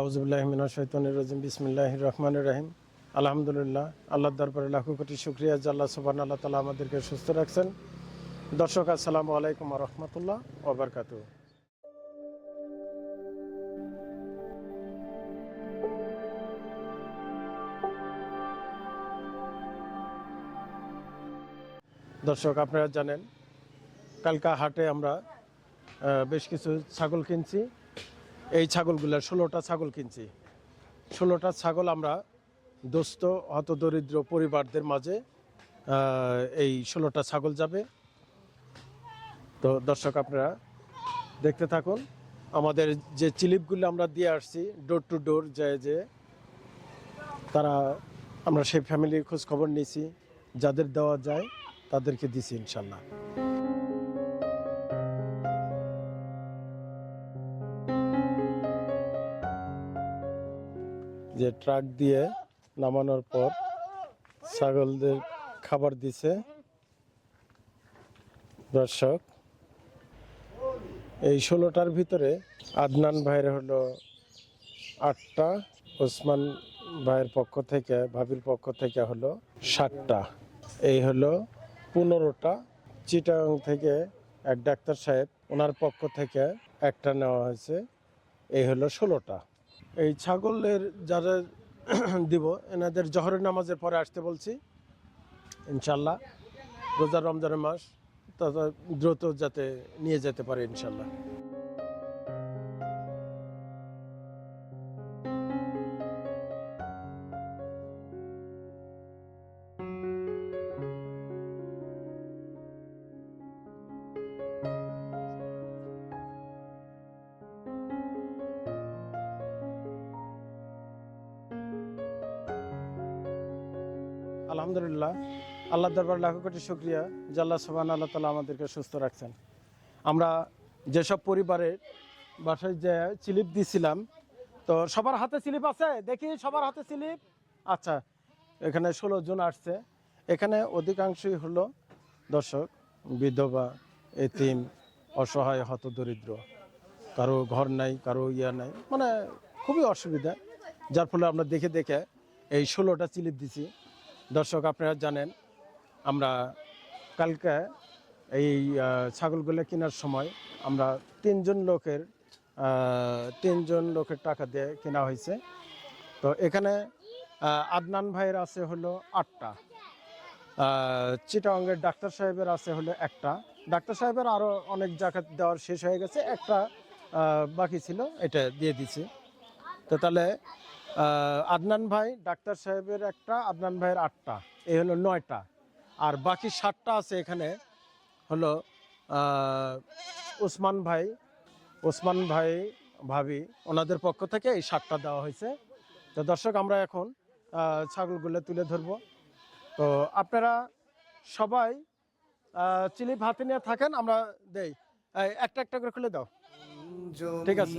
আউজুবিল্লাহমিনা শৈতনির রাজিম বিসমিল্লাহ রহমান রাহিম। আলহামদুলিল্লাহ, আল্লাহর দরবারে লাখো কোটি শুক্রিয়া আল্লাহ সুবান আল্লাহ তালা আমাদেরকে সুস্থ রাখছেন। দর্শক, আসসালামু আলাইকুম রহমতুল্লাহ ওবরকাত দর্শক, আপনারা জানেন, কালকা হাটে আমরা বেশ কিছু ছাগল কিনছি। এই ছাগলগুলো ষোলোটা ছাগল কিনছি। ষোলোটা ছাগল আমরা দোস্ত হত, দরিদ্র পরিবারদের মাঝে এই ষোলোটা ছাগল যাবে। তো দর্শক আপনারা দেখতে থাকুন, আমাদের যে চিলিপগুলো আমরা দিয়ে আসছি ডোর টু ডোর যে যে, তারা আমরা সেই ফ্যামিলির খোঁজ খবর নিয়েছি, যাদের দেওয়া যায় তাদেরকে দিছি ইনশাল্লাহ। যে ট্রাক দিয়ে নামানোর পর ছাগলদের খাবার দিছে। দর্শক, এই ষোলোটার ভিতরে আদনান ভাইয়ের হলো আটটা, ওসমান ভাইয়ের পক্ষ থেকে, ভাবির পক্ষ থেকে হলো ষাটটা এই হলো পনেরোটা। চিটাং থেকে এক ডাক্তার সাহেব ওনার পক্ষ থেকে একটা নেওয়া হয়েছে। এই হলো ষোলোটা। এই ছাগলের যারা দিব, এনাদের জহরের নামাজের পরে আসতে বলছি। ইনশাল্লাহ রোজা রমজানের মাস তারা দ্রুত যাতে নিয়ে যেতে পারে ইনশাল্লাহ। আলহামদুলিল্লাহ আল্লাহ দরবার লাখো কোটি শুক্রিয়া, যে আল্লাহ সোহান আল্লাহ তালা আমাদেরকে সুস্থ রাখছেন। আমরা যেসব পরিবারের বাসায় যে স্লিপ দিছিলাম, তো সবার হাতে স্লিপ আছে? দেখি সবার হাতে স্লিপ। আচ্ছা এখানে ষোলো জন আসছে। এখানে অধিকাংশই হলো দর্শক, বিধবা, এতিম, অসহায়, হত দরিদ্র। কারও ঘর নাই, কারও ইয়া নাই মানে খুবই অসুবিধা। যার ফলে আমরা দেখে দেখে এই ষোলোটা চিলিপ দিছি। দর্শক, আপনারা জানেন, আমরা কালকে এই ছাগলগুলো কেনার সময় আমরা তিনজন লোকের তিনজন লোকের টাকা দিয়ে কেনা হয়েছে। তো এখানে আদনান ভাইয়ের আছে হলো আটটা চিটাঙ্গের ডাক্তার সাহেবের আছে হলো একটা। ডাক্তার সাহেবের আরও অনেক জাকাত দেওয়ার শেষ হয়ে গেছে, একটা বাকি ছিল, এটা দিয়ে দিছি। তো তাহলে আদনান ভাই, ডাক্তার সাহেবের একটা, আদনান ভাইয়ের আটটা। এই হলো নয়টা। আর বাকি সাতটা আছে এখানে। হলো ওসমান ভাই ওসমান ভাই ভাবি, ওনাদের পক্ষ থেকে এই সাতটা দেওয়া হয়েছে। তো দর্শক, আমরা এখন ছাগলগুলো তুলে ধরবো। তো আপনারা সবাই চিলি হাতে নিয়ে থাকেন, আমরা দেই। একটা একটা করে খুলে দাও। ঠিক আছে।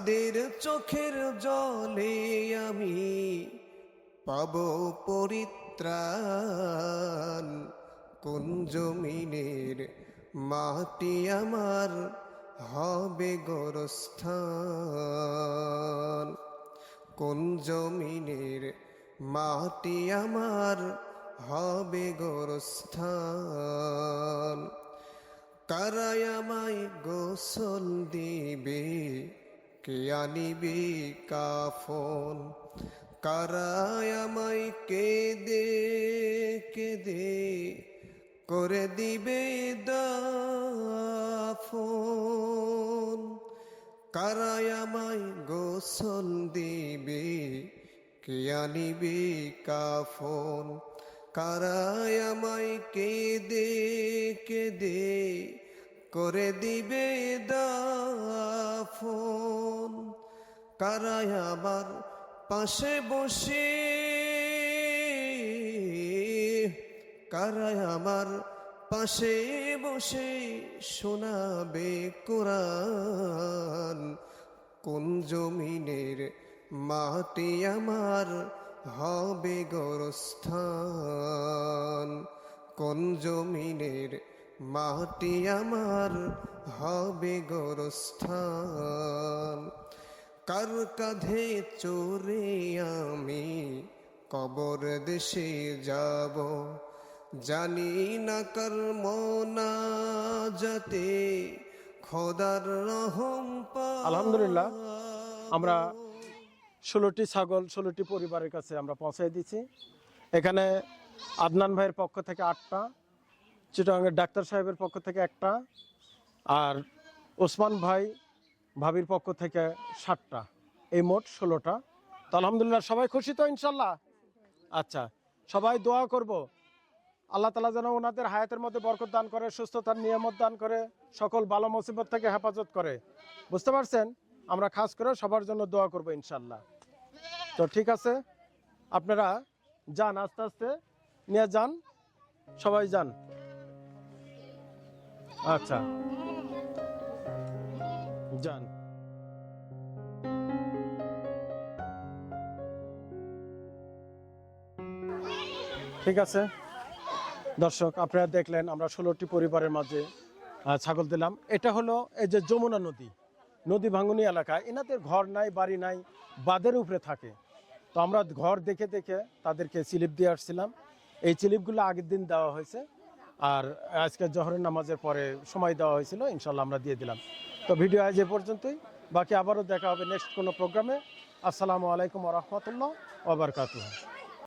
কাদের চোখের জলে আমি পাব পরিত্রাণ। কোন জমিনের মাটি আমার হবে গোরস্থান? কোন জমিনের মাটি আমার হবে গোরস্থান? কারায় আমায় গোসল দিবে কে আনিবে কাফন? কারায় আমায় কে দে করে দিবে দাফন। কারায় আমায় গোসল দিবে, কে আনিবে কাফন? কারায় আমায় কে কেঁদে করে দিবে দাফন। কারায় আবার পাশে বসে কারায় আমার পাশে বসে শোনাবে কোরআন। কোন জমিনের মাটি আমার হবে গোরস্থান? কোন জমিনের মাটি আমার হবে গোরস্থান। কার কাঁধে চোরে আমি কবর দেশে যাব? জানি না কর্ম না যাতে খোদার রহম আলহামদুলিল্লাহ, আমরা ষোলোটি ছাগল, ষোলোটি পরিবারের কাছে আমরা পৌঁছাই দিচ্ছি এখানে আদনান ভাইয়ের পক্ষ থেকে আটটা চিটাঙ্গের ডাক্তার সাহেবের পক্ষ থেকে একটা আর ওসমান ভাই ভাবির পক্ষ থেকে ষাটটা এই মোট ষোলোটা। তো আলহামদুলিল্লাহ সবাই খুশি তো ইনশাল্লাহ? আচ্ছা সবাই দোয়া করব। আল্লাহ তালা যেন ওনাদের হায়াতের মধ্যে বরকত দান করে, সুস্থতার নিয়ামত দান করে, সকল ভালো মুসিবত থেকে হেফাজত করে। বুঝতে পারছেন? আমরা খাস করে সবার জন্য দোয়া করব ইনশাল্লাহ। তো ঠিক আছে, আপনারা যান, আস্তে আস্তে নিয়ে যান, সবাই যান। আচ্ছা। যান। ঠিক আছে। দর্শক, আপনারা দেখলেন আমরা ষোলোটি পরিবারের মাঝে ছাগল দিলাম। এটা হলো এই যে যমুনা নদী। নদী ভাঙনি এলাকায় এনাদের ঘর নাই, বাড়ি নাই, বাঁধের উপরে থাকে। তো আমরা ঘর দেখে দেখে তাদেরকে স্লিপ দিয়ে আসছিলাম। এই স্লিপগুলো আগের দিন দেওয়া হয়েছে। আর আজকে জহরের নামাজের পরে সময় দেওয়া হয়েছিল ইনশাল্লাহ আমরা দিয়ে দিলাম। তো ভিডিও আজ এ পর্যন্তই। বাকি আবারও দেখা হবে নেক্সট কোনো প্রোগ্রামে। আসসালামু আলাইকুম রহমতুল্লাহ ওবরকাতুহ